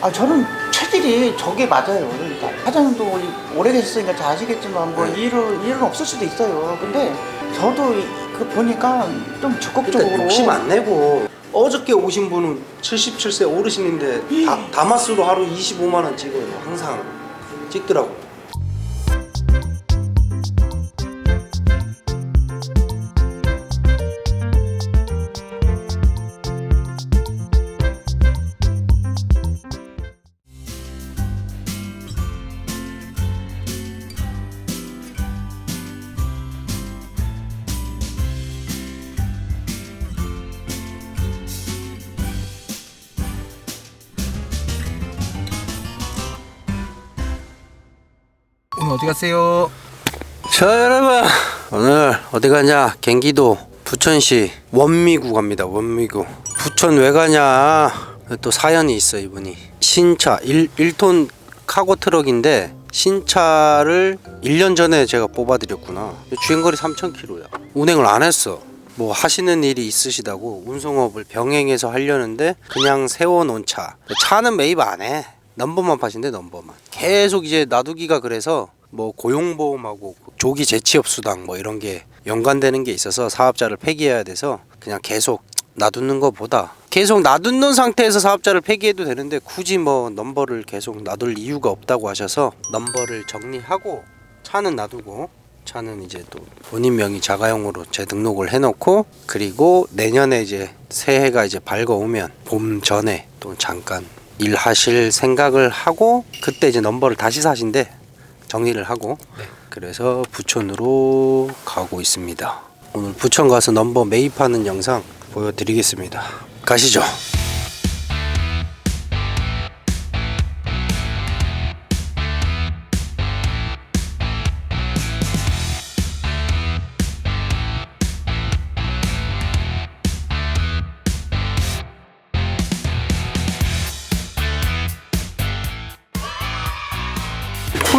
아 저는 체질이 저게 맞아요. 그러니까 사장님도 이- 오래 계셨으니까 잘 아시겠지만 뭐 네. 일을 일은 없을 수도 있어요. 근데 저도 이- 그 보니까 좀 적극적으로 그러니까 욕심 안 내고 어저께 오신 분은 77세 어르신인데 다, 다마스로 하루 25만 원 찍어요. 항상 찍더라고. 오늘 어디 갔어요? 자 여러분. 오늘 어디 가냐? 경기도 부천시 원미구 갑니다. 원미구. 부천 왜 가냐? 또 사연이 있어 이분이. 신차 1, 1톤 카고 트럭인데 신차를 1년 전에 제가 뽑아드렸구나. 주행거리 3,000km야. 운행을 안 했어. 뭐 하시는 일이 있으시다고 운송업을 병행해서 하려는데 그냥 세워놓은 차. 차는 매입 안해. 넘버만 파신대 넘버만. 계속 이제 놔두기가 그래서 뭐 고용보험하고 조기 재취업 수당 뭐 이런 게 연관되는 게 있어서 사업자를 폐기해야 돼서 그냥 계속 놔두는 것보다 계속 놔두는 상태에서 사업자를 폐기해도 되는데 굳이 뭐 넘버를 계속 놔둘 이유가 없다고 하셔서 넘버를 정리하고 차는 놔두고 차는 이제 또 본인 명의 자가용으로 재등록을 해놓고 그리고 내년에 이제 새해가 이제 밝아오면 봄 전에 또 잠깐 일하실 생각을 하고 그때 이제 넘버를 다시 사신대 정리를 하고 그래서 부천으로 가고 있습니다. 오늘 부천 가서 넘버 매입하는 영상 보여드리겠습니다. 가시죠.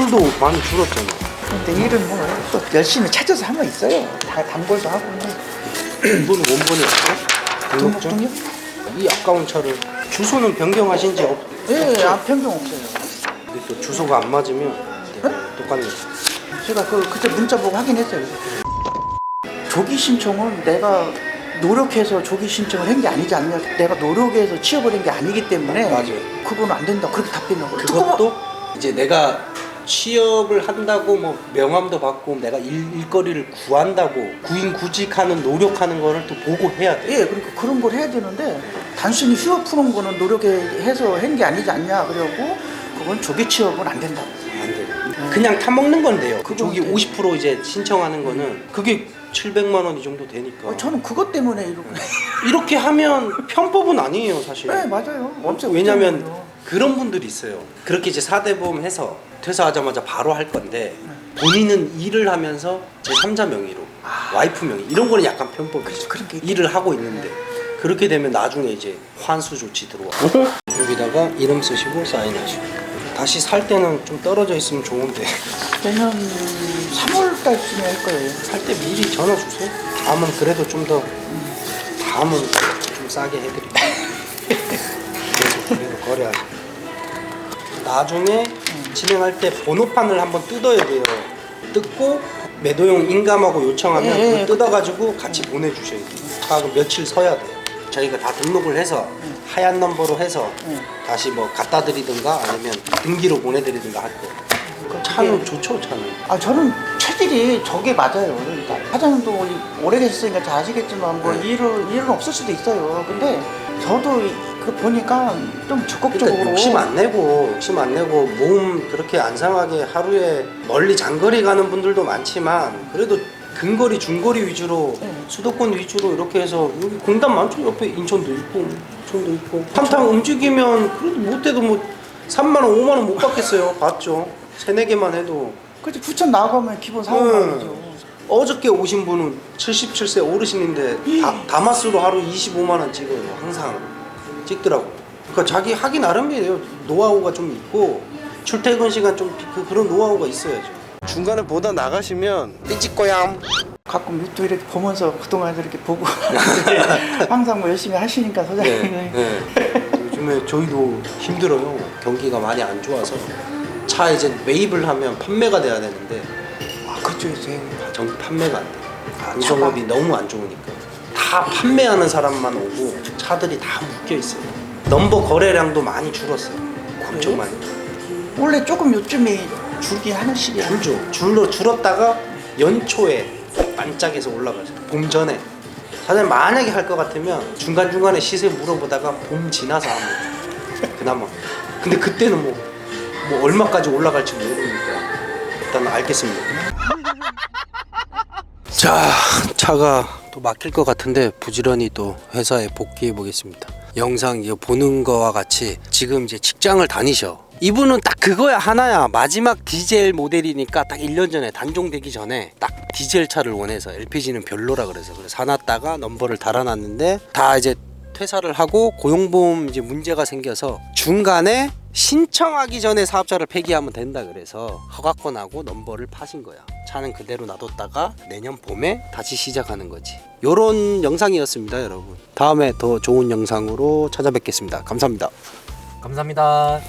쿨도 많이 줄었잖아. 근데 일은 뭐 또 열심히 찾아서 하면 있어요. 다 단골도 하고 이분은 원본이 없어? 등록증? 등록증요? 이 아까운 차를 주소는 변경하신 지 없, 예, 없죠? 아 변경 없어요. 근데 또 주소가 안 맞으면 네, 똑같네. 제가 그 그때 문자 보고 확인했어요. 조기 신청은 내가 노력해서 조기 신청을 한 게 아니지 않냐. 내가 노력해서 취업을 한 게 아니기 때문에 맞아요. 그건 안 된다. 그렇게 답변하고 그것도 이제 내가 취업을 한다고 뭐 명함도 받고 내가 일, 일거리를 구한다고 구인 구직하는 노력하는 거를 또 보고 해야 돼. 예, 그러니까 그런 걸 해야 되는데 단순히 휴업 푸는 거는 노력해서 한 게 아니지 않냐 그러고 그건 조기 취업은 안 된다. 안 돼. 그냥 타 먹는 건데요. 그건 저기 돼. 50% 이제 신청하는 거는 그게 700만 원 이 정도 되니까. 어, 저는 그것 때문에 이러고. 이렇게 하면 편법은 아니에요, 사실. 네, 맞아요. 왜냐면 그런 분들이 있어요. 그렇게 이제 사대보험 해서 퇴사하자마자 바로 할 건데 본인은 일을 하면서 제 3자 명의로 와이프 명의 이런 거는 약간 편법이죠. 그런 게 있- 일을 하고 있는데 그렇게 되면 나중에 이제 환수 조치 들어와고 여기다가 이름 쓰시고 사인하시고 다시 살 때는 좀 떨어져 있으면 좋은데 내년 3월 달쯤에 할 거예요. 살 때 미리 전화 주세요. 다음은 그래도 좀 더 다음은 좀 싸게 해드릴게요. 계속 그래도 거래하시고 나중에 진행할 때 번호판을 한번 뜯어야 돼요. 뜯고 매도용 인감하고 요청하면 예, 예, 그걸 뜯어가지고 같이 보내주셔야 돼요. 하고 며칠 서야 돼요. 저희가 다 등록을 해서 하얀 넘버로 해서 응. 다시 뭐 갖다 드리든가 아니면 등기로 보내드리든가 할 거예요. 차는 좋죠, 차는. 아 저는 체질이 저게 맞아요. 그러니까 사장님도 이- 오래 계셨으니까 잘 아시겠지만 뭐 네. 일은 일은 없을 수도 있어요. 근데 저도 이- 그 보니까 좀 적극적으로. 그러니까 욕심 안 내고 욕심 안 내고 몸 그렇게 안 상하게 하루에 멀리 장거리 가는 분들도 많지만 그래도 근거리 중거리 위주로 네. 수도권 위주로 이렇게 해서 여기 공단 많죠? 옆에 인천도 있고 인천도 있고. 한탕 움직이면 그래도 못해도 뭐 3만 원 5만 원 못 받겠어요. 봤죠? 세네 개만 해도. 그치 부천 나가면 기본 음. 나오죠. 어저께 오신 분은 77세 어르신인데 다, 다마스로 하루 25만 원 찍어요 항상 찍더라고. 그러니까 자기 하기 나름이에요. 노하우가 좀 있고 출퇴근 시간 좀 그, 그런 노하우가 있어야죠. 중간에 보다 나가시면 삐찍거얌 가끔 유튜브 이렇게 보면서 그동안 이렇게 보고 항상 뭐 열심히 하시니까 네, 소장님이 네. 요즘 요즘에 저희도 힘들어요. 경기가 많이 안 좋아서. 차 이제 매입을 하면 판매가 돼야 되는데. 아 그쪽에서 정 판매가 안 돼. 아, 운송업이 너무 안 좋으니까 다 판매하는 사람만 오고 차들이 다 묶여 있어요. 넘버 거래량도 많이 줄었어요. 엄청 많이. 원래 조금 요즘에 줄긴 하는 시기야. 줄죠. 줄로 줄었다가 연초에 반짝해서 올라가죠. 봄 전에. 사장님 만약에 할 것 같으면 중간 중간에 시세 물어보다가 봄 지나서 하면 그나마. 근데 그때는 뭐, 뭐 얼마까지 올라갈지 모르니까 일단 알겠습니다. 자 차가 또 막힐 것 같은데 부지런히 또 회사에 복귀해 보겠습니다. 영상 이거 보는 거와 같이 지금 이제 직장을 다니셔. 이분은 딱 그거야 하나야 마지막 디젤 모델이니까 딱 1년 전에 단종되기 전에 딱 디젤 차를 원해서 LPG는 별로라 그래서 그래서 사놨다가 넘버를 달아놨는데 다 이제 퇴사를 하고 고용보험 이제 문제가 생겨서 중간에 신청하기 전에 사업자를 폐기하면 된다 그래서 허가권하고 넘버를 파신 거야. 차는 그대로 놔뒀다가 내년 봄에 다시 시작하는 거지. 요런 영상이었습니다, 여러분. 다음에 더 좋은 영상으로 찾아뵙겠습니다. 감사합니다. 감사합니다.